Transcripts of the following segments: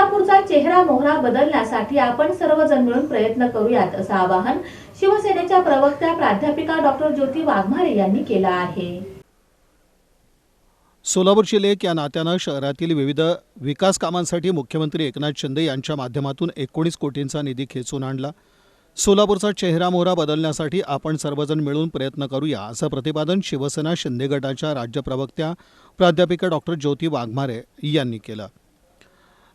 कोल्हापूरचा चेहरा मोहरा बदलण्यासाठी आपण सर्वजण मिळून प्रयत्न करूयात असं आवाहन शिवसेनेच्या प्रवक्त्या प्राध्यापिका डॉक्टर ज्योती वाघमारे यांनी केलं आहे. सोलापूरची लेक या नात्यानं शहरातील विविध विकास कामांसाठी मुख्यमंत्री एकनाथ शिंदे यांच्या माध्यमातून एकोणीस कोटींचा निधी खेचून आणला. सोलापूरचा चेहरा मोहरा बदलण्यासाठी आपण सर्वजण मिळून प्रयत्न करूया असं प्रतिपादन शिवसेना शिंदे गटाच्या राज्य प्रवक्त्या प्राध्यापिका डॉक्टर ज्योती वाघमारे यांनी केलं.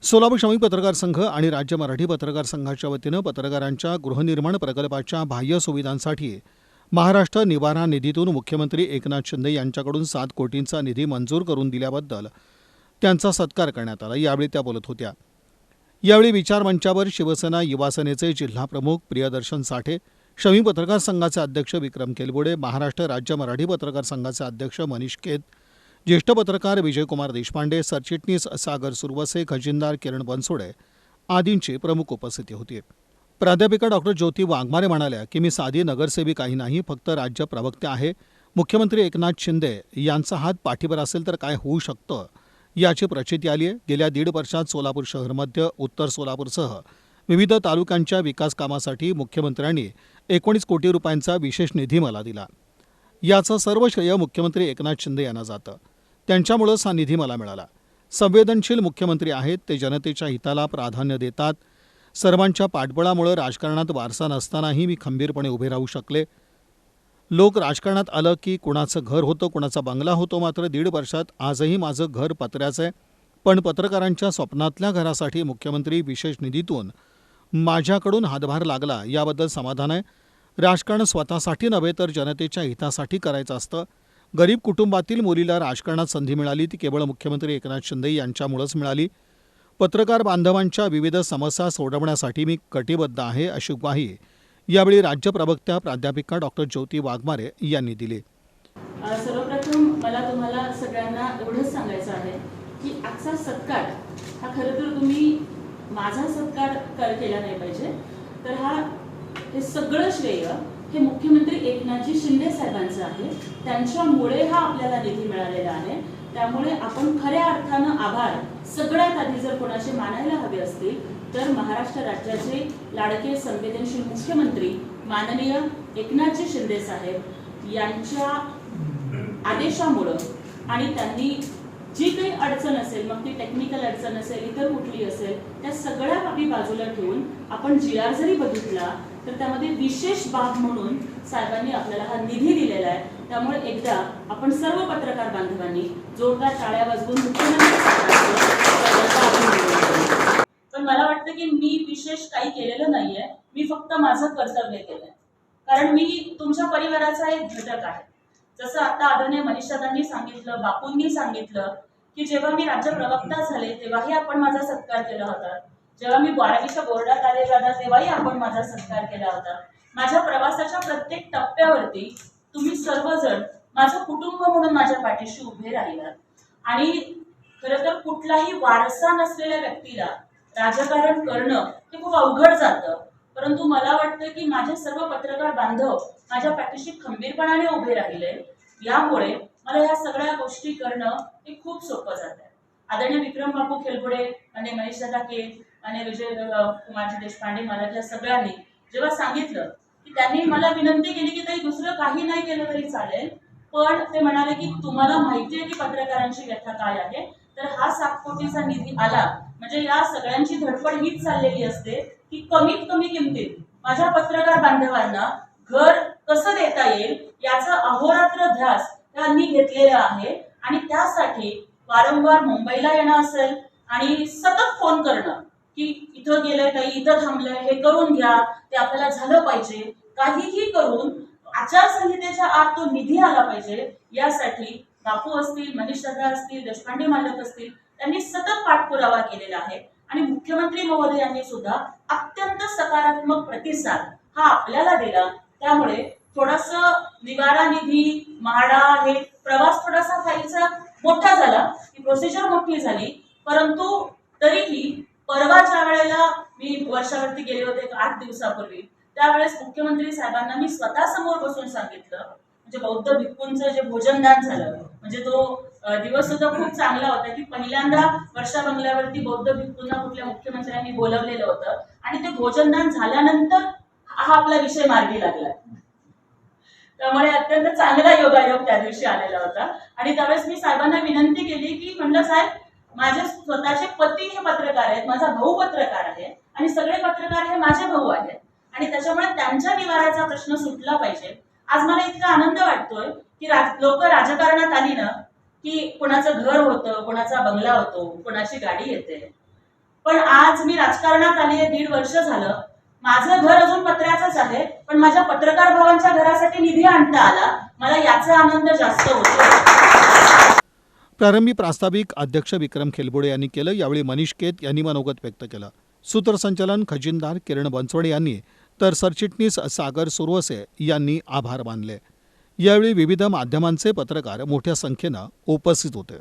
सोलापूर श्रमिक पत्रकार संघ आणि राज्य मराठी पत्रकार संघाच्या वतीनं पत्रकारांच्या गृहनिर्माण प्रकल्पाच्या बाह्य सुविधांसाठी महाराष्ट्र निवारा निधीतून मुख्यमंत्री एकनाथ शिंदे यांच्याकडून सात कोटींचा निधी मंजूर करून दिल्याबद्दल त्यांचा सत्कार करण्यात आला. यावेळी त्या बोलत होत्या. यावेळी विचारमंचावर शिवसेना युवासेनेचे जिल्हाप्रमुख प्रियदर्शन साठे श्रमिक पत्रकार संघाचे अध्यक्ष विक्रम केलबुडे महाराष्ट्र राज्य मराठी पत्रकार संघाचे अध्यक्ष मनीष केत ज्येष्ठ पत्रकार विजयकुमार देशपांडे सरचिटणीस सागर सुरवसे खजिनदार किरण बनसोडे आदींची प्रमुख उपस्थिती होती. प्राध्यापिका डॉक्टर ज्योती वाघमारे म्हणाल्या की मी साधी नगरसेवी काही नाही फक्त राज्य प्रवक्ते आहे. मुख्यमंत्री एकनाथ शिंदे यांचा हात पाठीवर असेल तर काय होऊ शकतं याची प्रचिती आली आहे गेल्या दीड वर्षात सोलापूर शहर मध्य उत्तर सोलापूरसह विविध तालुक्यांच्या विकास कामासाठी मुख्यमंत्र्यांनी एकोणीस कोटी रुपयांचा विशेष निधी मला दिला. याचं सर्व श्रेय मुख्यमंत्री एकनाथ शिंदे यांना जातं. त्यांच्यामुळंच हा निधी मला मिळाला. संवेदनशील मुख्यमंत्री आहेत ते जनतेच्या हिताला प्राधान्य देतात. सर्वांच्या पाठबळामुळं राजकारणात वारसा नसतानाही मी खंबीरपणे उभे राहू शकले. लोक राजकारणात आलं की कुणाचं घर होतं कुणाचा बंगला होतो मात्र दीड वर्षात आजही माझं घर पत्र्याचं आहे. पण पत्रकारांच्या स्वप्नातल्या घरासाठी मुख्यमंत्री विशेष निधीतून माझ्याकडून हातभार लागला याबद्दल समाधान आहे. राजकारण स्वतःसाठी नव्हे तर जनतेच्या हितासाठी करायचं असतं. गरीब कुटुंबातील मुलीला राजकारणात संधी मिळाली ती केवळ मुख्यमंत्री एकनाथ शिंदे यांच्यामुळेच मिळाली. पत्रकार बांधवांच्या विविध समस्या सोडवण्यासाठी मी कटिबद्ध आहे अशी ग्वाही यावेळी राज्य प्रवक्त्या प्राध्यापिका डॉक्टर ज्योती वाघमारे यांनी दिली. सर्वप्रथम मला तुम्हाला सगळ्यांना एवढंच सांगायचं आहे की आजचा सत्कार हा खरं तर तुम्ही माझा सत्कार केला नाही पाहिजे. तर हा हे सगळं श्रेय हे मुख्यमंत्री एकनाथजी शिंदे साहेबांचं आहे. त्यांच्यामुळे हा आपल्याला निधी मिळालेला आहे. त्यामुळे आपण खऱ्या अर्थानं आभार. सगळ्यात आधी जर कोणाचे मानायला हवे असतील तर महाराष्ट्र राज्याचे लाडके संवेदनशील मुख्यमंत्री माननीय एकनाथजी शिंदे साहेब यांच्या आदेशामुळं आणि त्यांनी जी काही अडचण असेल मग ती टेक्निकल अडचण असेल इतर कुठली असेल त्या सगळ्या बाबी बाजूला ठेवून आपण जी आर जरी बघितला तर त्यामध्ये विशेष बाब म्हणून साहेबांनी आपल्याला हा निधी दिलेला आहे. त्यामुळे एकदा आपण सर्व पत्रकार बांधवांनी जोरदार टाळ्या वाजवून मुख्यमंत्री पण मला वाटतं की मी विशेष काही केलेलं नाहीये. मी फक्त माझं कर्तव्य केलंय. कारण मी तुमच्या परिवाराचा एक घटक आहे. जसं आता आदरणीय मनीषदांनी सांगितलं बापूंनी सांगितलं की जेव्हा मी राज्य प्रवक्ता झाले तेव्हाही आपण माझा सत्कार केला होता. जेव्हा मी बारावीच्या बोर्डात आले दादा तेव्हाही आपण माझा सत्कार केला होता. माझ्या प्रवासाच्या प्रत्येक टप्प्यावरती तुम्ही सर्वजण माझं कुटुंब म्हणून माझ्या पाठीशी उभे राहिलात. आणि खरं तर कुठलाही वारसा नसलेल्या व्यक्तीला राजकारण करणं हे खूप अवघड जातं. परंतु मला वाटतं की माझे सर्व पत्रकार बांधव माझ्या पाठीशी खंबीरपणाने उभे राहिले. यामुळे मला या सगळ्या गोष्टी करणं हे खूप सोपं जात. आहे आदरणीय विक्रम बापू खेलगुडे आणि महेश दादा के आणि विजय कुमारजी देशपांडे मराठल्या सगळ्यांनी जेव्हा सांगितलं की त्यांनी मला विनंती केली की ताई दुसरं काही नाही केलं तरी चालेल पण ते म्हणाले की तुम्हाला माहिती आहे की पत्रकारांची व्यथा काय आहे तर हा सात कोटीचा निधी आला. म्हणजे या सगळ्यांची धडपड हीच चाललेली असते की कमीत कमी किमतीत माझ्या पत्रकार बांधवांना घर कसं देता येईल याचा अहोरात्र ध्यास त्यांनी घेतलेला आहे आणि त्यासाठी वारंवार मुंबईला येणं असेल आणि सतत फोन करणं. की इथं गेलंय काही इथं थांबलंय हे करून घ्या ते आपल्याला झालं पाहिजे. काहीही करून आचारसंहितेच्या आत तो निधी आला पाहिजे. यासाठी बापू असतील मनीष दादा असतील देशपांडे मालक असतील त्यांनी सतत पाठपुरावा केलेला आहे. आणि मुख्यमंत्री महोदयांनी सुद्धा अत्यंत सकारात्मक प्रतिसाद हा आपल्याला दिला. त्यामुळे थोडस निवारा निधी म्हाडा हे प्रवास थोडासा फाईलचा मोठा झाला. ही प्रोसिजर मोठी झाली. परंतु तरीही परवाच्या वेळेला मी वर्षावरती गेले होते आठ दिवसापूर्वी. त्यावेळेस मुख्यमंत्री साहेबांना मी स्वतः समोर बसून सांगितलं म्हणजे बौद्ध भिक्खूंचं जे भोजनदान झालं म्हणजे तो दिवस सुद्धा खूप चांगला होता की पहिल्यांदा वर्षा बंगल्यावरती बौद्ध भिक्खूंना कुठल्या मुख्यमंत्र्यांनी बोलवलेलं होतं आणि ते भोजनदान झाल्यानंतर हा आपला विषय मार्गी लागला. त्यामुळे अत्यंत चांगला योगायोग त्या दिवशी आलेला होता. आणि त्यावेळेस मी साहेबांना विनंती केली की म्हणलं साहेब माझे स्वतःचे पती हे पत्रकार आहेत माझा भाऊ पत्रकार आहे आणि सगळे पत्रकार हे माझे भाऊ आहेत. आणि त्याच्यामुळे त्यांच्या निवाराचा प्रश्न सुटला पाहिजे. आज मला इतका आनंद वाटतोय की राज लोक राजकारणात आली ना की कोणाचं घर होतं कोणाचा बंगला होतो कोणाची गाडी येते. पण आज मी राजकारणात आली आहे दीड वर्ष झालं. माझं घर अजून पत्र्याचंच आहे पण माझ्या पत्रकार भावांच्या घरासाठी निधी आणता आला. मला याचा आनंद जास्त होतो प्रारंभी प्रास्ताविक अध्यक्ष विक्रम खेलबुडे यांनी केलं यावेळी मनीष केत यांनी मनोगत व्यक्त केलं. सूत्रसंचालन खजिनदार किरण बनसोडे यांनी तर सरचिटणीस सागर सुरवसे यांनी आभार मानले. यावेळी विविध माध्यमांचे पत्रकार मोठ्या संख्येनं उपस्थित होते.